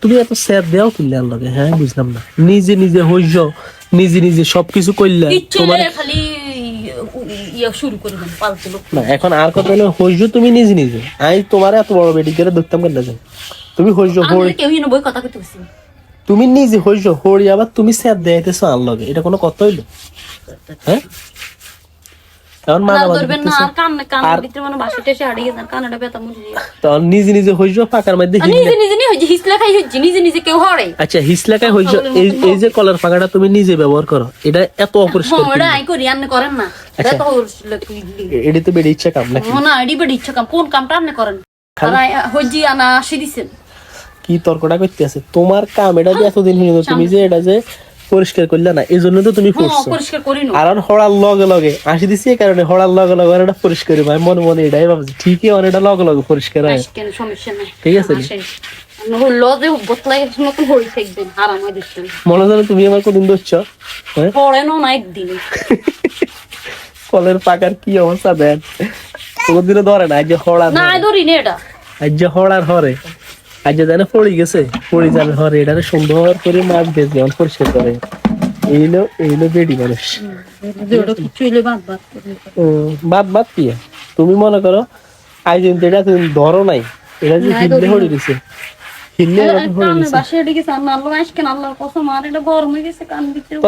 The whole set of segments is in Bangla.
তুমি এত স্যার দেও কিনলে আল্লাহকে হ্যাঁ বুঝলাম না। নিজে নিজে হইজ নিজে নিজে সবকিছু করলে তোমার খালি শুরু না এখন আর কথা হলো হইজ তুমি নিজে নিজে। আমি তোমার এত বড় বেটি করে দেখতাম কেন যাই তুমি হইজ হই আমি কেউ বই কথা কইতে বসি তুমি নিজে হইজ হরি আবার তুমি স্যার দেয়াইতেছো আল্লাহকে এটা কোনো কথা হইল? হ্যাঁ? তখন নিজে ফাঁকার মধ্যে আচ্ছা হিসলাকায় এই যে কলার ফাঁকাটা তুমি ব্যবহার করো এটা এত অপরিষ্কার করেন না। আচ্ছা। এটা তো বেড়ে ইচ্ছা কাম না বেডি ইচ্ছা কাম। কোন কামটা আন্নে করেন? আর আনা আসি দিছেন। কি তর্কটা করতে আছে? তোমার কাম এটা যে এতদিন হয়ে তুমি যে এটা যে পরিষ্কার করলে না এই জন্য তো তুমি হ্যাঁ আর হড়ার লগে লগে আসি দিছি এই কারণে হড়ার লগে লগে এটা পরিষ্কার হয় মনে মনে এটাই ভাবছি। ঠিকই লগে লগে পরিষ্কার হয়। নাই। ঠিক আছে হয় মনে জানো তুমি আমার কোনদিন ধরছ হ্যাঁ? কলের পাকার কি অবস্থা দেন? কোনদিনও ধরে না আজ হড়ার না ধরি। না এটা। আজ হড়ার হরে আজ জানে পড়ি গেছে পড়ি যাবে হরে এটা সুন্দর করে মাছ বেশ যেমন পরিষ্কার করে। এইলো এইলো বেডি মানুষ। বাদ বাদ কি তুমি মনে করো আজ কিন্তু এটা তুমি ধরো নাই। এটা যে হিললে হড়ি দিছে এটি গেছে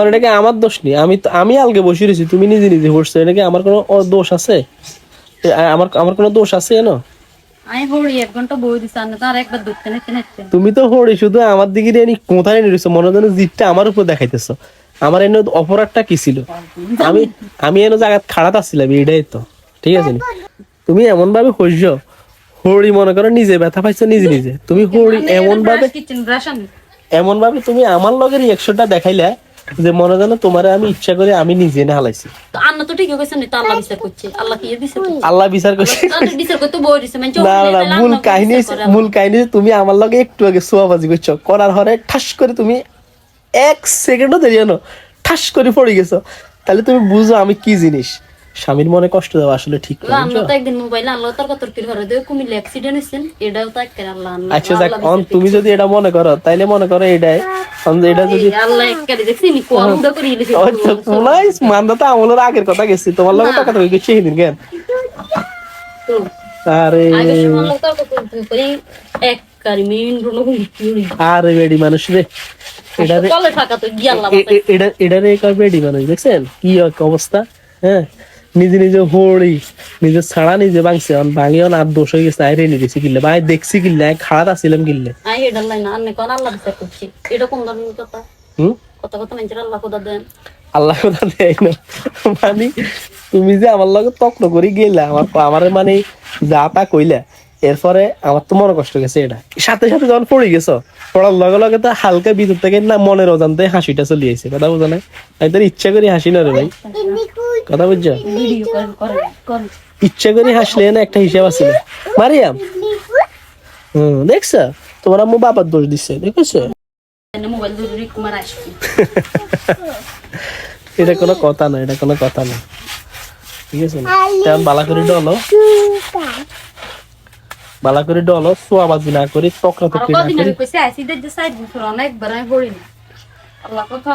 এটা আমার দোষ নেই আমি তো আমি আলগে বসে রয়েছি তুমি নিজে নিজে বসছো এটাকে আমার কোনো দোষ আছে? আমার আমার কোনো দোষ আছে জানো আমি হরি এক ঘণ্টা বই দিছে আর তার একবার ধরতে নেতে নেতে। তুমি তো হড়ি শুধু আমার দিকে কোথায় নিয়ে রয়েছো মনে যেন জিতটা আমার উপর দেখাইতেছো। আমার এনে অপরাধটা কি ছিল? আমি আমি এনে জায়গা খাড়াত আসছিলাম এটাই তো। ঠিক আছে তুমি এমন ভাবে হইছ হড়ি মনে করো নিজে ব্যথা পাইছো নিজে নিজে। তুমি হড়ি এমন ভাবে এমন ভাবে তুমি আমার লগে রিয়াকশনটা দেখাইলে যে মনে জানো তোমার আমি ইচ্ছা করে আমি নিজে না হালাইছি। আন্না তো আল্লাহ বিচার করছে। আল্লাহ কি দিছে আল্লাহ বিচার করছে। বিচার করতে বই দিছে মানে না না মূল কাহিনী মূল কাহিনী তুমি আমার লগে একটু আগে সোয়াবাজি করছ। করার হরে ঠাস করে তুমি এক সেকেন্ডও দেরি জানো ঠাস করে পড়ে গেছো। তাহলে তুমি বুঝো আমি কি জিনিস। স্বামীর মনে কষ্ট দেওয়া আসলে ঠিক না আমরা তো একদিন মোবাইলে আল্লাহ ঘরে দেবে কুমিল্লা অ্যাক্সিডেন্ট হয়েছেন এটাও তো একের আল্লাহ আচ্ছা অন তুমি যদি এটা মনে করো তাইলে মনে করো এটাই। এটা যদি আচ্ছা পুলাই মান্দা তো আমলের আগের কথা গেছি। তোমার লগে তো গেছি সেদিন কেন? আরে। বেডি মানুষ রে কয় বেডি মানুষ দেখছেন? কি এক অবস্থা হ্যাঁ? নিজে নিজে হড়ি নিজে ছাড়া নিজে ভাঙছে। ভাঙিও না দোষ হয়ে গেছে আইরে নিয়ে গেছি কিনলে ভাই দেখছি কিনলে খারাপ আসছিলাম কিনলে আল্লাহ কথা? দেয় না। মানে তুমি যে আমার লগে তক্ন করে গেলা আমার আমার মানে যা তা কইলা এরপরে আমার তো মনে কষ্ট গেছে এটা। সাথে সাথে যখন পড়ে গেছো পড়ার লগে লগে তো হালকা ভিতর থেকে না মনের অজান্তে হাসিটা চলে আইছে কথা বুঝো না আমি তোর ইচ্ছা করি হাসি না রে ভাই। কথা বুঝছ? ইচ্ছা করে হাসলে না একটা হিসাব আছে। মারিয়াম। হুম দেখছ? তোমার আম্মু বাবার দোষ দিচ্ছে দেখেছ? এটা কোনো কথা না এটা কোনো কথা না। ঠিক আছে না? বালা করে ডলো। বালা করে ডলো সোয়াবাজি না করে টকরা আর না করে। কইছে অ্যাসিডের যে সাইড বছর অনেক বড়াই পড়ি না। আল্লাহ কথা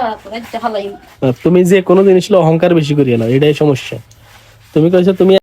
তুমি যে কোনো জিনিস অহংকার বেশি করিয়ে নাও এটাই সমস্যা। তুমি কইছো তুমি